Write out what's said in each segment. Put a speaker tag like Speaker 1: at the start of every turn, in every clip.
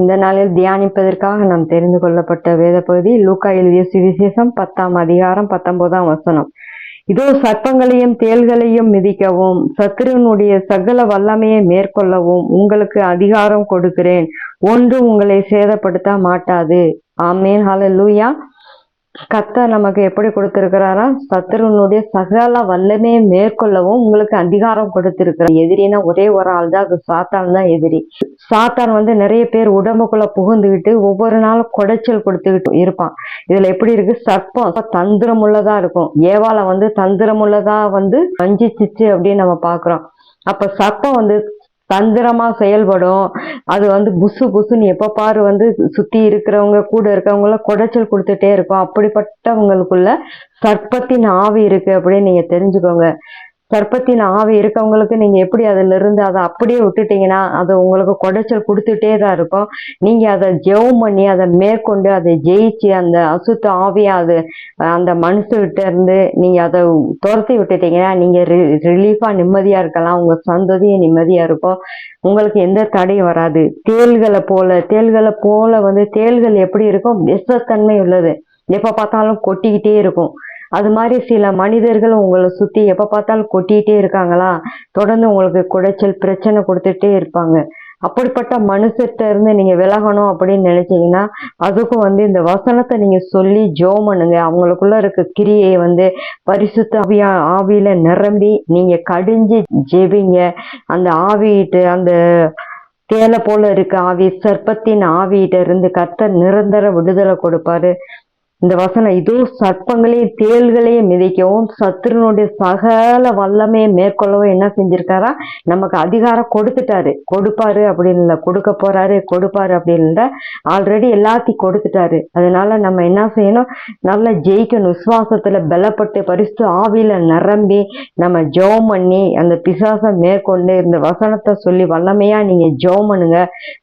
Speaker 1: இந்த நாளில் தியானிப்பதற்காக நாம் தெரிந்து கொள்ளப்பட்ட வேத பகுதி லூக்கா எழுதிய சுவிசேஷம் பத்தாம் அதிகாரம் பத்தொன்பதாம் வசனம் இதோ சர்ப்பங்களையும் தேள்களையும் மிதிக்கவும் சத்ருனுடைய சகல வல்லமையை மேற்கொள்ளவும் உங்களுக்கு அதிகாரம் கொடுக்கிறேன் ஒன்று உங்களை சேதப்படுத்த மாட்டாது ஆமேன் லூயா கத்த நமக்கு எப்படி கொடுத்திருக்கிறாரா சத்துருனுடைய சகல வல்லமே மேற்கொள்ளவும் உங்களுக்கு அதிகாரம் கொடுத்திருக்கிறார் எதிரினா ஒரே ஒரு ஆள் தான் அது சாத்தான் தான் எதிரி சாத்தான் வந்து நிறைய பேர் உடம்புக்குள்ள புகுந்துக்கிட்டு ஒவ்வொரு நாளும் குடைச்சல் கொடுத்துக்கிட்டு இருப்பான் இதுல எப்படி இருக்கு சர்ப்பம் தந்திரம் உள்ளதா இருக்கும் ஏவால வந்து தந்திரம் உள்ளதா வந்து வஞ்சிச்சிச்சு அப்படின்னு நம்ம பாக்குறோம் அப்ப சர்ப்பம் வந்து தந்திரமா செயல்படும் அது வந்து புசு புசுன்னு எப்ப பாரு வந்து சுத்தி இருக்கிறவங்க கூட எல்லாம் குடைச்சல் கொடுத்துட்டே இருக்கும் அப்படிப்பட்டவங்களுக்குள்ள சர்ப்பத்தின் ஆவி இருக்கு அப்படின்னு நீங்க தெரிஞ்சுக்கோங்க கர்ப்பத்தின் ஆவி இருக்கவங்களுக்கு நீங்கள் எப்படி இருந்து அதை அப்படியே விட்டுட்டீங்கன்னா அது உங்களுக்கு குடைச்சல் கொடுத்துட்டே தான் இருக்கும் நீங்கள் அதை ஜெவம் பண்ணி அதை மேற்கொண்டு அதை ஜெயிச்சு அந்த அசுத்த ஆவியை அது அந்த மனுஷகிட்ட இருந்து நீங்கள் அதை துரத்தி விட்டுட்டீங்கன்னா நீங்கள் ரி ரிலீஃபாக நிம்மதியாக இருக்கலாம் உங்கள் சந்ததியும் நிம்மதியாக இருக்கும் உங்களுக்கு எந்த தடையும் வராது தேள்களை போல தேள்களை போல வந்து தேள்கள் எப்படி இருக்கும் விசத்தன்மை உள்ளது எப்போ பார்த்தாலும் கொட்டிக்கிட்டே இருக்கும் அது மாதிரி சில மனிதர்கள் உங்களை சுற்றி எப்போ பார்த்தாலும் கொட்டிகிட்டே இருக்காங்களா தொடர்ந்து உங்களுக்கு குடைச்சல் பிரச்சனை கொடுத்துட்டே இருப்பாங்க அப்படிப்பட்ட மனுஷர்கிட்ட இருந்து நீங்கள் விலகணும் அப்படின்னு நினைச்சீங்கன்னா அதுக்கும் வந்து இந்த வசனத்தை நீங்கள் சொல்லி ஜோ பண்ணுங்க அவங்களுக்குள்ள இருக்க கிரியை வந்து பரிசுத்த ஆவியில் ஆவியில நிரம்பி நீங்கள் கடிஞ்சு ஜெபிங்க அந்த ஆவிட்டு அந்த தேலை போல இருக்க ஆவி சர்ப்பத்தின் ஆவிட்ட இருந்து கத்த நிரந்தர விடுதலை கொடுப்பாரு இந்த வசனம் இதோ சர்ப்பங்களே தேள்களையும் மிதிக்கவும் சத்துருனுடைய சகல வல்லமையை மேற்கொள்ளவும் என்ன செஞ்சிருக்காரா நமக்கு அதிகாரம் கொடுத்துட்டாரு கொடுப்பாரு அப்படின்னு இல்லை கொடுக்க போறாரு கொடுப்பாரு அப்படின்னு ஆல்ரெடி எல்லாத்தையும் கொடுத்துட்டாரு அதனால நம்ம என்ன செய்யணும் நல்லா ஜெயிக்கணும் விசுவாசத்துல பலப்பட்டு பரிசு ஆவியில நிரம்பி நம்ம ஜோம் பண்ணி அந்த பிசாசை மேற்கொண்டு இந்த வசனத்தை சொல்லி வல்லமையா நீங்க ஜோம் பண்ணுங்க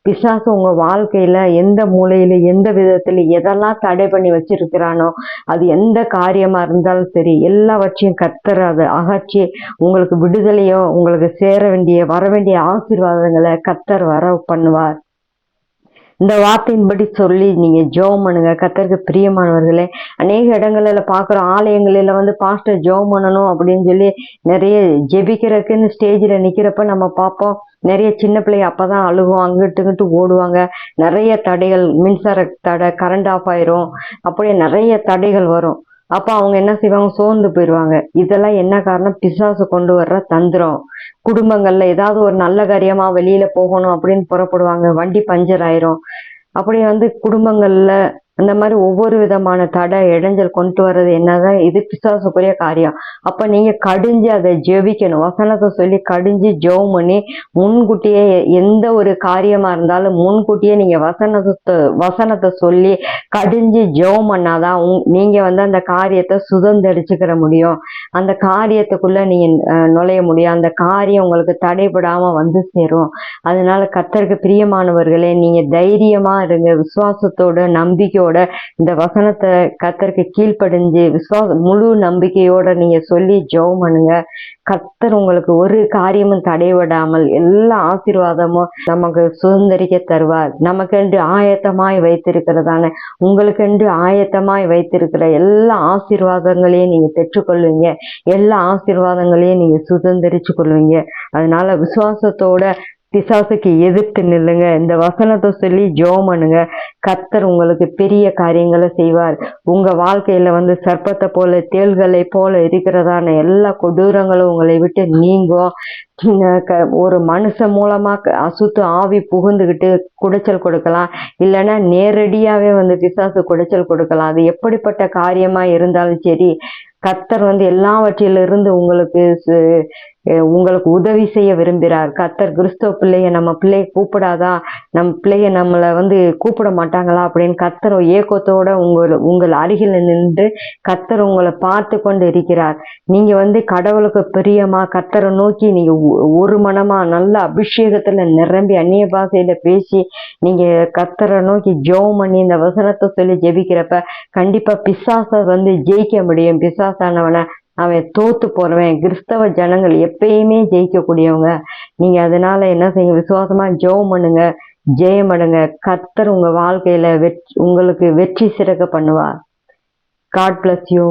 Speaker 1: பிசாசு உங்க வாழ்க்கையில எந்த மூலையில எந்த விதத்துல எதெல்லாம் தடை பண்ணி வச்சிருக்க இருக்கிறானோ அது எந்த காரியமா இருந்தாலும் சரி எல்லாவற்றையும் கத்தர் அது அகற்றி உங்களுக்கு விடுதலையோ உங்களுக்கு சேர வேண்டிய வர வேண்டிய ஆசீர்வாதங்களை கத்தர் வர பண்ணுவார் இந்த வார்த்தையின்படி சொல்லி நீங்க ஜோம் பண்ணுங்க கத்தருக்கு பிரியமானவர்களே அநேக இடங்கள்ல பாக்குற ஆலயங்களில வந்து பாஸ்டர் ஜோம் பண்ணணும் அப்படின்னு சொல்லி நிறைய ஜெபிக்கிறதுக்குன்னு ஸ்டேஜ்ல நிக்கிறப்ப நம்ம பார்ப்போம் நிறைய சின்ன பிள்ளைங்க அப்போ தான் அழுகும் அங்கிட்டு இங்கிட்டு ஓடுவாங்க நிறைய தடைகள் மின்சார தடை கரண்ட் ஆஃப் ஆயிரும் அப்படியே நிறைய தடைகள் வரும் அப்போ அவங்க என்ன செய்வாங்க சோர்ந்து போயிடுவாங்க இதெல்லாம் என்ன காரணம் பிசாசு கொண்டு வர்ற தந்திரம் குடும்பங்களில் ஏதாவது ஒரு நல்ல காரியமாக வெளியில் போகணும் அப்படின்னு புறப்படுவாங்க வண்டி பஞ்சர் ஆயிரும் அப்படி வந்து குடும்பங்களில் அந்த மாதிரி ஒவ்வொரு விதமான தடை இடைஞ்சல் கொண்டு வர்றது என்னதான் இது பிசாசுக்குரிய காரியம் அப்ப நீங்க கடிஞ்சு அதை ஜெபிக்கணும் வசனத்தை சொல்லி கடிஞ்சு ஜெபம் பண்ணி முன்கூட்டியே எந்த ஒரு காரியமா இருந்தாலும் முன்கூட்டியே நீங்க வசனத்தை வசனத்தை சொல்லி கடிஞ்சு ஜெபம் பண்ணாதான் நீங்க வந்து அந்த காரியத்தை சுதந்திரிச்சுக்கிற முடியும் அந்த காரியத்துக்குள்ள நீங்க நுழைய முடியும் அந்த காரியம் உங்களுக்கு தடைபடாம வந்து சேரும் அதனால கத்தருக்கு பிரியமானவர்களே நீங்க தைரியமா இருங்க விசுவாசத்தோட நம்பிக்கை நம்பிக்கையோட இந்த வசனத்தை கத்தருக்கு கீழ்ப்படிஞ்சு விசுவாச முழு நம்பிக்கையோட நீங்க சொல்லி ஜெபம் பண்ணுங்க கத்தர் உங்களுக்கு ஒரு காரியமும் தடைபடாமல் எல்லா ஆசீர்வாதமும் நமக்கு சுதந்திரிக்க தருவார் நமக்கென்று ஆயத்தமாய் வைத்திருக்கிறதான உங்களுக்கென்று ஆயத்தமாய் வைத்திருக்கிற எல்லா ஆசீர்வாதங்களையும் நீங்க பெற்றுக்கொள்வீங்க எல்லா ஆசீர்வாதங்களையும் நீங்க சுதந்திரிச்சு கொள்வீங்க அதனால விசுவாசத்தோட பிசாசுக்கு எதிர்த்து நில்லுங்க இந்த வசனத்தை சொல்லி ஜோம் பண்ணுங்க கத்தர் உங்களுக்கு பெரிய காரியங்களை செய்வார் உங்க வாழ்க்கையில வந்து சர்ப்பத்தை போல தேள்களை போல இருக்கிறதான எல்லா கொடூரங்களும் உங்களை விட்டு நீங்கும் ஒரு மனுஷன் மூலமாக அசுத்து ஆவி புகுந்துக்கிட்டு குடைச்சல் கொடுக்கலாம் இல்லைன்னா நேரடியாகவே வந்து பிசாசு குடைச்சல் கொடுக்கலாம் அது எப்படிப்பட்ட காரியமாக இருந்தாலும் சரி கத்தர் வந்து எல்லாவற்றிலிருந்து உங்களுக்கு உங்களுக்கு உதவி செய்ய விரும்புகிறார் கத்தர் கிறிஸ்தவ பிள்ளைய நம்ம பிள்ளைய கூப்பிடாதா நம் பிள்ளைய நம்மளை வந்து கூப்பிட மாட்டாங்களா அப்படின்னு கத்தர் ஏக்கத்தோட உங்களை உங்கள் அருகில் நின்று கத்தர் உங்களை பார்த்து கொண்டு இருக்கிறார் நீங்க வந்து கடவுளுக்கு பிரியமா கத்தரை நோக்கி நீங்க ஒரு மனமா நல்ல அபிஷேகத்துல நிரம்பி அந்நிய பாசையில பேசி நீங்க கத்தரை நோக்கி ஜோம் பண்ணி இந்த வசனத்தை சொல்லி ஜெபிக்கிறப்ப கண்டிப்பா பிசாசை வந்து ஜெயிக்க முடியும் பிசாசானவனை அவன் தோத்து போறவன் கிறிஸ்தவ ஜனங்கள் எப்பயுமே ஜெயிக்கக்கூடியவங்க நீங்க அதனால என்ன செய்யுங்க விசுவாசமா ஜெபம் பண்ணுங்க ஜெயமடுங்க கத்தர் உங்க வாழ்க்கையில வெற்றி உங்களுக்கு வெற்றி சிறக்க பண்ணுவார் காட் பிளஸ் யூ